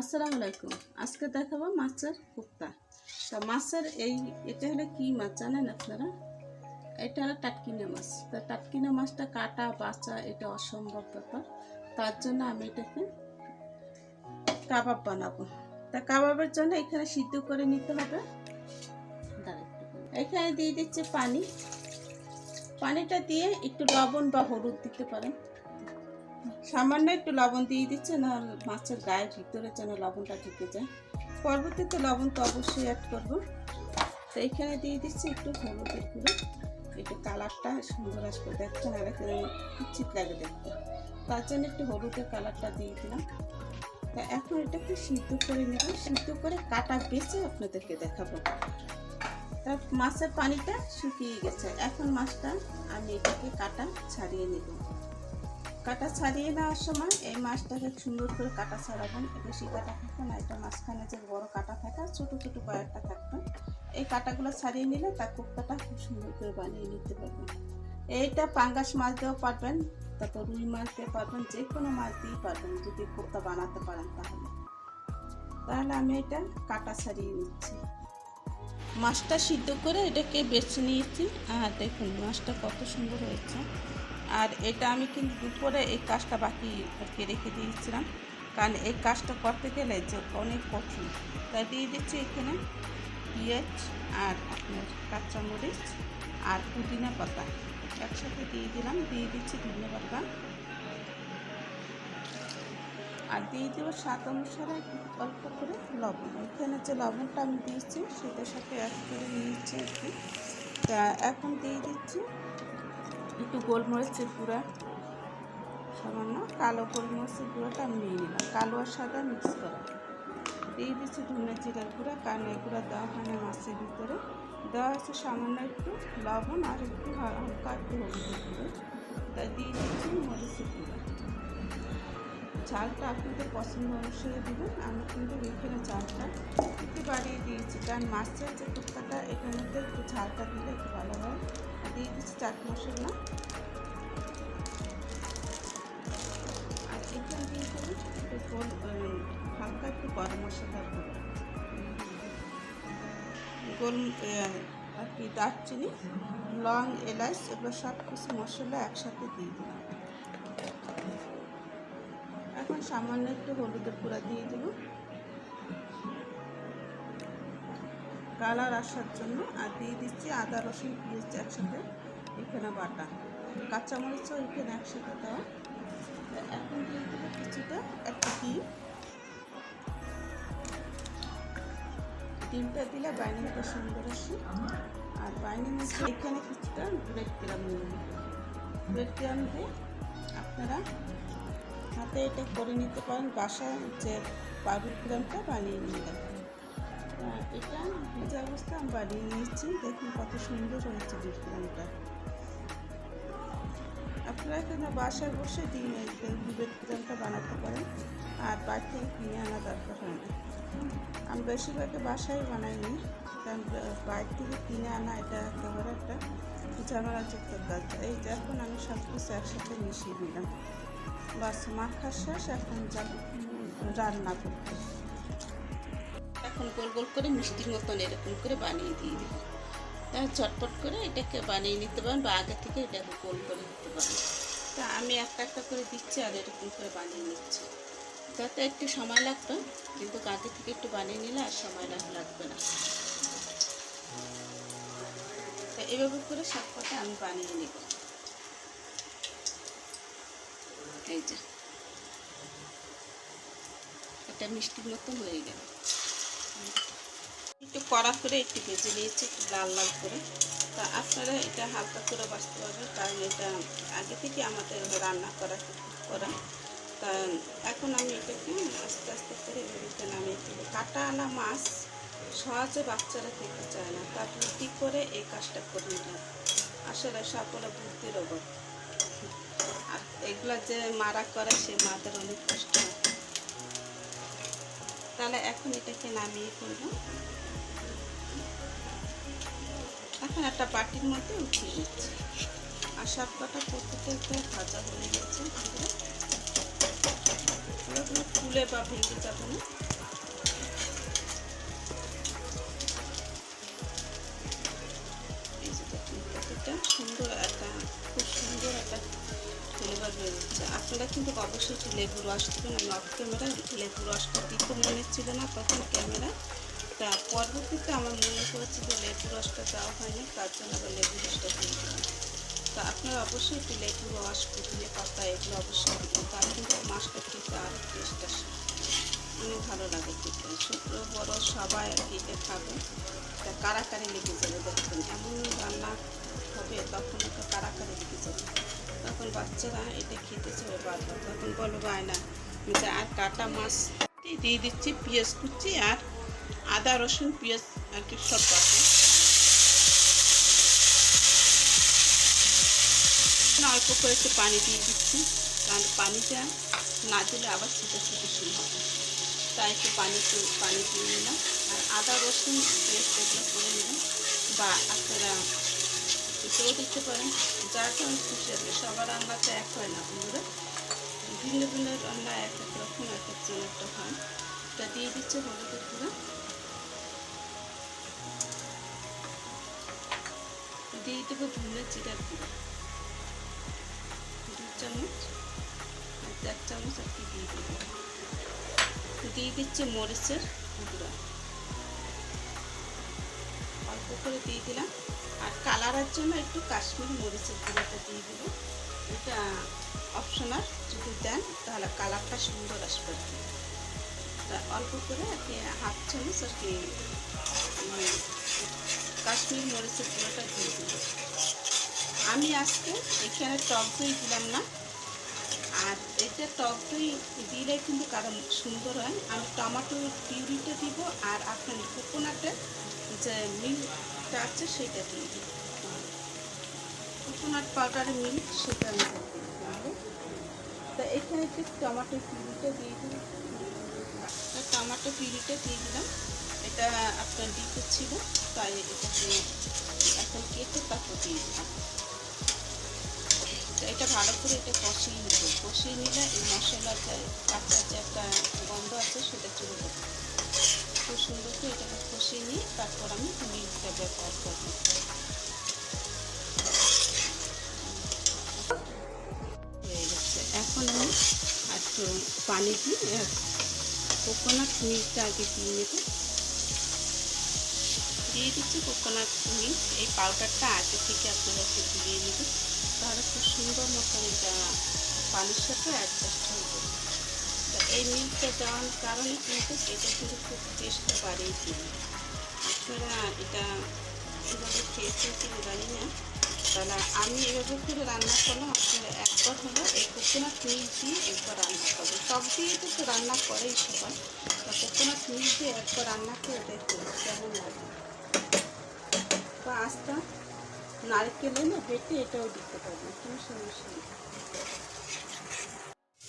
আসসালামু আলাইকুম। আজকে দেখাবো মাছের কুপ্তা তা মাছের এই, এটা হলো কি মাছ জানেন আপনারা? এটা হলো টাটকিনা মাছ। তা টাটকিনা মাছটা কাটা, বাঁচা, এটা অসম্ভব ব্যাপার। তার জন্য আমি এটাকে কাবাব বানাবো। তা কাবাবের জন্য এখানে সিদ্ধ করে নিতে হবে। এখানে দিয়ে দিচ্ছে পানি। পানিটা দিয়ে একটু লবণ বা হলুদ দিতে পারেন। সামান্য একটু লবণ দিয়ে দিচ্ছে না মাছের গায়ের ভিতরে যেন লবণটা ঢুকে যায়। পরবর্তীতে লবণ তো অবশ্যই অ্যাড করব। তো এখানে দিয়ে দিচ্ছি একটু হলুদের গুঁড়ো। একটু কালারটা সুন্দর আসবে, দেখছেন? আর এখানে কুচিত লাগে দেখতে। তার জন্য একটু হলুদের কালারটা দিয়ে দিলাম। তা এখন এটাকে সিদ্ধ করে নেব। সিদ্ধ করে কাটা বেছে আপনাদেরকে দেখাবো। তা মাছের পানিটা শুকিয়ে গেছে। এখন মাছটা আমি এটাকে কাটা ছাড়িয়ে নেব। কাটা ছাড়িয়ে নেওয়ার সময় এই মাছটাকে সুন্দর করে কাটা ছাড়াবেন। বেশি কাটা থাকবে না, এটা মাঝখানে যে বড় কাটা থাকে ছোটো ছোটো কয়েকটা থাকবে। এই কাটাগুলো ছাড়িয়ে নিলে তার কোপ্তাটা খুব সুন্দর করে বানিয়ে নিতে পারবেন। এইটা পাঙ্গাস মাছ দিয়েও পারবেন, তারপর রুই মাছ দিয়ে পারবেন যে কোনো মাছ দিয়েই পারবেন, যদি কোপ্তা বানাতে পারেন তাহলে। তাহলে আমি এটা কাটা ছাড়িয়ে নিচ্ছি। মাছটা সিদ্ধ করে এটাকে বেছে নিয়েছি। আর দেখুন, মাছটা কত সুন্দর হয়েছে। আর এটা আমি কিন্তু দুপুরে এই কাজটা বাকি রেখে দিয়েছিলাম। কারণ এই কাজটা করতে গেলে যে অনেক কঠিন। তাই দিয়ে দিচ্ছি এখানে পেঁয়াজ আর আপনার কাঁচামরিচ আর পুদিনা পাতা। একসাথে দিয়ে দিলাম, দিয়ে দিচ্ছি ধনে পাতা। আর দিয়ে দেবো স্বাদ অনুসারে অল্প করে লবণ। এখানে যে লবণটা আমি দিয়েছি, সেটার সাথে অ্যাড করে নিয়েছি একটু। তা এখন দিয়ে দিচ্ছি একটু গোলমরিচের গুঁড়া, সামান্য কালো গোলমরিচের গুঁড়োটা আমি নিয়ে নিলাম কালো আর সাদা মিক্স করা দিয়ে দিচ্ছি ধনে জিরার গুঁড়া এই গুঁড়া দেওয়া হয় না মাছের ভিতরে। দেওয়া হচ্ছে সামান্য একটু লবণ আর একটু হালকা একটু হলুদের গুঁড়ো। তাই দিয়ে দিচ্ছি মরিচের গুঁড়া। চালটা আপনাদের পছন্দ অনুসারে দেবেন, আমি কিন্তু এখানে চালটা একটু বাড়িয়ে দিয়েছি, কারণ মাছের যে টুকটাটা মধ্যে একটু ঝালটা দিলে একটু ভালো হয়। দিয়ে দিচ্ছি চাট মশলা। আর এখানে দিয়ে হালকা একটু গরম মশলা দেবো গোল আর কি, দারচিনি, লং, এলাচ, এগুলো সব কিছু মশলা একসাথে দিয়ে দিলাম। এখন সামান্য একটু হলুদের গুঁড়া দিয়ে দেব কালার আসার জন্য, আর দিয়ে দিচ্ছি আদা, রসুন, পেঁয়াজ একসাথে এখানে বাটা। কাঁচামরিচও এখানে একসাথে দেওয়া। এখন দিয়ে দেবো কিছুটা, একটা ডিম। ডিমটা দিলে বাইনিংটা সুন্দর আসে। আর বাইনিং এখানে কিছুটা ব্রেড ক্রাম নিয়ে ব্রেড ক্রাম দিয়ে আপনারা হাতে এটা করে নিতে পারেন। বাসায় যে পাউরুট ক্রামটা বানিয়ে নিলেন আহ, এটা ভিজা অবস্থা আমি বানিয়ে নিয়েছি দেখুন কত সুন্দর হয়েছে ব্রেড আপনারা এখানে বাসায় বসে ডিম ব্রেড ক্রামটা বানাতে পারেন আর থেকে কিনে আনা দরকার হয় না। আমি বেশিরভাগই বাসায় বানাইনি কারণ বাইরে থেকে কিনে আনা এটা একেবারে একটা ঝামেলাযুক্ত কাজ। এই যে এখন আমি সব কিছু একসাথে মিশিয়ে দিলাম বাস মাখা শেষ এখন যাব রান্না করতে। এখন গোল গোল করে মিষ্টির মতন এরকম করে বানিয়ে দিয়ে দিব। তা চটপট করে এটাকে বানিয়ে নিতে পারেন বা আগে থেকে এটাকে গোল করে নিতে পারেন তা আমি একটা একটা করে দিচ্ছি আর এরকম করে বানিয়ে নিচ্ছি। তাতে একটু সময় লাগবে কিন্তু আগে থেকে একটু বানিয়ে নিলে আর সময় লাগ- লাগবে না। তা এভাবে করে সব কটা আমি বানিয়ে নিব। এই যে। এটা মিষ্টির মতন হয়ে গেল। কড়া করে একটু ভেজে নিয়েছি, একটু লাল লাল করে। তা আপনারা এটা হালকা করে বাঁচতে পারবেন, কারণ এটা আগে থেকে আমাদের রান্না করা করা। তা এখন আমি এটাকে আস্তে আস্তে করে এভাবে নামিয়ে দেবো। কাটা আনা মাছ সহজে বাচ্চারা খেতে চায় না তারপরে কী করে এই কাজটা করে নিলাম আসলে সকলে বুদ্ধির অভাব। আর এগুলো যে মারা করে, সে মাদের অনেক কষ্ট তাহলে এখন এটাকে নামিয়ে করব একটা বাটির মধ্যে উঠিয়ে দিচ্ছি আর সব কটা ভাজা হয়ে গেছে। ফুলে বা ভেঙে যাবে না। সুন্দর একটা, খুব সুন্দর একটা আপনারা কিন্তু অবশ্যই লেবু রস দেবেন। আমি অফ ক্যামেরা লেবু রসটা দিতে মনে ছিল না, তখন ক্যামেরা তা পরবর্তীতে আমার মনে করেছে যে লেবু রসটা দেওয়া হয়নি, তার জন্য আবার লেবু রসটা দিয়ে দিলাম। তা আপনারা অবশ্যই একটু লেবু রস পুদিনে পাতা এগুলো অবশ্যই দিবেন, তার কিন্তু মাছটা খেতে আরও টেস্ট আসে। অনেক ভালো লাগে খেতে। শুক্র, বড় সবাই আর কি এটা খাবে। তা কারাকারি লেগে যাবে দেখবেন এমন রান্না হবে তখন একটা কারাকারি লেগে যাবে। তখন বাচ্চারা এটা খেতে চাবে বারবার তখন বলব বায়না যে আর কাটা মাছ দিয়ে দিচ্ছি, পেঁয়াজ কুচি আর আদা, রসুন, পেঁয়াজ, আর কি সব বাটা অল্প করে একটু পানি দিয়ে দিচ্ছি, কারণ পানিটা না দিলে আবার ছিটে ছিটে শুরু হবে। তাই একটু পানি একটু পানি দিয়ে নিলাম। আর আদা, রসুন পেস্ট এগুলো করে নিলাম। বা আপনারা এটাও দিতে পারেন। যার যেমন খুশি হবে সবার রান্না তো এক হয় না বন্ধুরা। ভিন্ন ভিন্ন রান্না এক এক রকম, এক একজন একটা হয়। তা দিয়ে দিচ্ছে হলুদের গুঁড়া। দিয়ে দেবো ধনে জিরার গুঁড়া দু চামচ আর চার চামচ আর কি দিয়ে দেবো দিয়ে দিচ্ছে মরিচের গুঁড়া অল্প করে দিয়ে দিলাম। আর কালারের জন্য একটু কাশ্মীরি মরিচের গুঁড়োটা দিয়ে দেবো। এটা অপশনাল যদি দেন তাহলে কালারটা সুন্দর আসবে অল্প করে আর কি, হাফ চামচ আর কি মানে কাশ্মীরি মরিচের গুঁড়োটা আমি আজকে এখানে টক দই দিলাম না। আর এটা টক দই দিলে কিন্তু কারণ সুন্দর হয়। আমি টমেটোর পিউরিটা দিব আর আপনার কোকোনাটের যে মিল্কটা আছে সেটা দিয়ে দিব। কোকোনাট পাউডারের মিল্ক সেটা আমি তা এখানে একটু টমেটো পিউরিটা দিয়ে দিব টমেটো পিউরিটা দিয়ে দিলাম। এটা আপনার দিতে ছিল, তাই এটাকে এখন কেটে তারপর দিয়ে দিলাম। তো এটা ভালো করে এটা কষিয়ে নিব কষিয়ে নিলে এই মশলার কাঁচা যে একটা গন্ধ আছে সেটা চলে যাবে। খুব সুন্দর করে এটাকে কষিয়ে নিয়ে তারপর আমি মিল্কটা ব্যবহার করব। হয়ে এখন আমি একটু পানি দিয়ে কোকোনাট মিল্কটা আগে দিয়ে নেব। দিয়ে দিচ্ছি কোকোনাট মিল্ক এই পাউডারটা আগে থেকে আপনারা একটু দিয়ে নেবেন। তাহলে খুব সুন্দর মতন এটা পানির সাথে অ্যাডজাস্ট হয়ে তো এই মিল্কটা দেওয়ার কারণে কিন্তু এটা কিন্তু খুব টেস্টটা বাড়িয়ে দিবে আপনারা এটা কীভাবে খেয়েছেন কিনা জানি না। তাহলে আমি এভাবে করে রান্না করলাম, আপনারা একবার হলো এই কোকোনাট মিল্ক দিয়ে একবার রান্না করবেন। টক দিয়ে তো রান্না করেই সবাই, তা কোকোনাট মিল্ক দিয়ে একবার রান্না করে দেখুন কেমন লাগে। তো আস্তা নারকেলে না বেটে এটাও দিতে পারবেন কোনো সমস্যা নেই।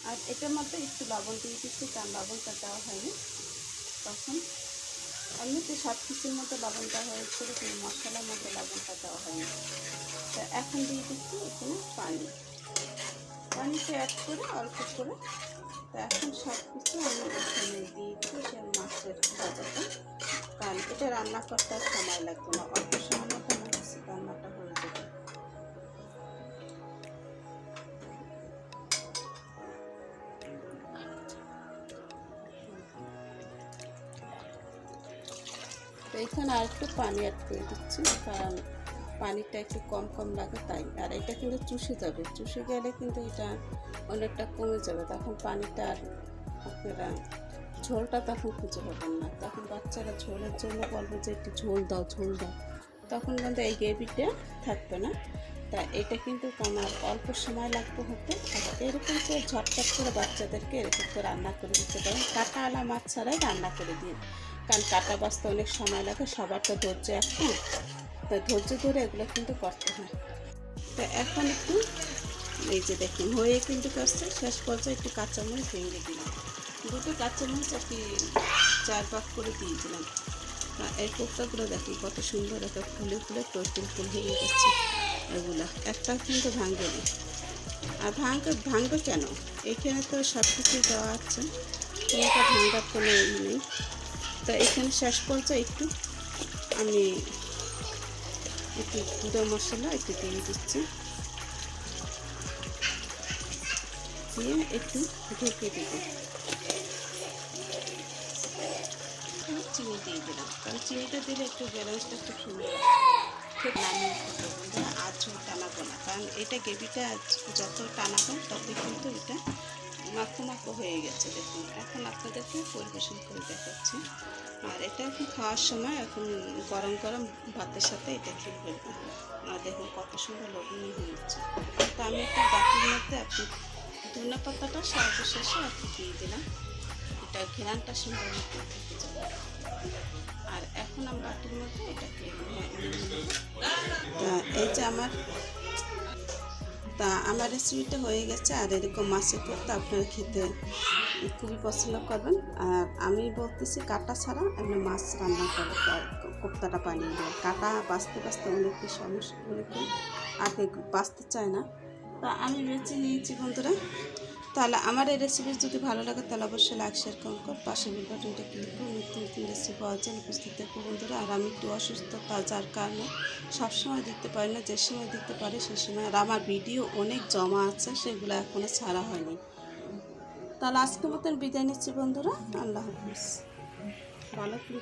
আর এটার মধ্যে একটু লবণ দিয়ে দিচ্ছি, কারণ লবণটা দেওয়া হয়নি তখন। এমনিতে সব কিছুর মধ্যে লবণ দেওয়া হয়েছিল, কিন্তু মশলার মধ্যে লবণটা দেওয়া হয়নি। তা এখন দিয়ে দিচ্ছি এখানে পানি। পানিটা অ্যাড করে অল্প করে, তা এখন সব কিছু আমি এখানে দিয়ে দিচ্ছি সে মাছের ভাজাটা। কারণ এটা রান্না করতে সময় লাগবে না, অল্প সময় মতো এখানে আর একটু পানি অ্যাড করে দিচ্ছি, কারণ পানিটা একটু কম কম লাগে তাই। আর এটা কিন্তু চুষে যাবে। চুষে গেলে কিন্তু এটা অনেকটা কমে যাবে। তখন পানিটা আর আপনারা ঝোলটা তখন খুঁজে পাবেন না। তখন বাচ্চারা ঝোলের জন্য বলবে যে, একটু ঝোল দাও ঝোল দাও। তখন কিন্তু এই গ্রেভিটা থাকবে না। তা এটা কিন্তু আমার অল্প সময় লাগবে হতে এরকম করে ঝটপট করে বাচ্চাদেরকে এরকম করে রান্না করে দিতে পারেন। কাটা আলা মাছ ছাড়াই রান্না করে দিন। কারণ কাটা বাঁচতে অনেক সময় লাগে, সবার তো ধৈর্য একটা তাই ধৈর্য ধরে এগুলো কিন্তু করতে হয়। তো এখন একটু, এই যে দেখুন, হয়ে কিন্তু করছে শেষ পর্যায়ে একটু কাঁচামরিচ ভেঙে দিলাম। দুটো কাঁচামরিচ আর কি চার ভাগ করে দিয়ে দিলাম। আর এই কোপ্তাগুলো দেখি, কত সুন্দর একটা ফুলে ফুলে টইটুল ফুল হয়ে গেছে এগুলা। একটা কিন্তু ভাঙবে না আর ভাঙবে ভাঙবে কেন? এখানে তো সব কিছুই দেওয়া আছে। কোনোটা ভাঙার কোনো নেই। তো এখানে শেষ পর্যায়ে একটু আমি একটু গুঁড়ো মশলা, একটু দিয়ে দিচ্ছি। দিয়ে একটু ঢেকে দেবো। চিনি দিয়ে দিলাম। কারণ চিনিটা দিলে একটু ব্যালেন্সটা একটু সুন্দর খুব নামিয়ে বলতে টানাবো না। কারণ এটা গ্রেভিটা যত টানাবো, ততই কিন্তু এটা মাখো মাখো হয়ে গেছে, দেখুন। এখন আপনাদেরকে পরিবেশন করে দেখাচ্ছি। আর এটা এখন খাওয়ার সময় এখন গরম গরম ভাতের সাথে এটা খেয়ে ফেলবেন আর দেখুন কত সুন্দর লবণীয় হয়েছে তো আমি একটা বাটির মধ্যে আপনি ধনে পাতাটা সর্বশেষে আপনি দিয়ে দিলাম। এটা ঘেরানটা সুন্দর আর এখন আমি বাটির মধ্যে এটাকে তা এই যে আমার তা আমার রেসিপিটা হয়ে গেছে আর এরকম মাছের কোপ্তা আপনারা খেতে খুবই পছন্দ করবেন। আর আমি বলতেছি কাটা ছাড়া আপনি মাছ রান্না করে কোপ্তাটা বানিয়ে দেয় কাটা বাঁচতে বাঁচতে অনেকটি সমস্যা অনেকটি আগে বাঁচতে চায় না। তা আমি বেছে নিয়েছি বন্ধুরা। তাহলে আমার এই রেসিপি যদি ভালো লাগে, তাহলে অবশ্যই লাইক শেয়ার কমেন্ট কর। পাশে বেল বাটনটা ক্লিক করে। নতুন নতুন রেসিপি পাওয়ার জন্য উপস্থিত থাকব বন্ধুরা। আর আমি একটু অসুস্থ যার কারণে সবসময় দিতে পারি না, যে সময় দিতে পারি সে সময়। আর আমার ভিডিও অনেক জমা আছে, সেগুলো এখনও ছাড়া হয়নি। তাহলে আজকের মতন বিদায় নিচ্ছি বন্ধুরা। আল্লাহ হাফিজ। ভালো করে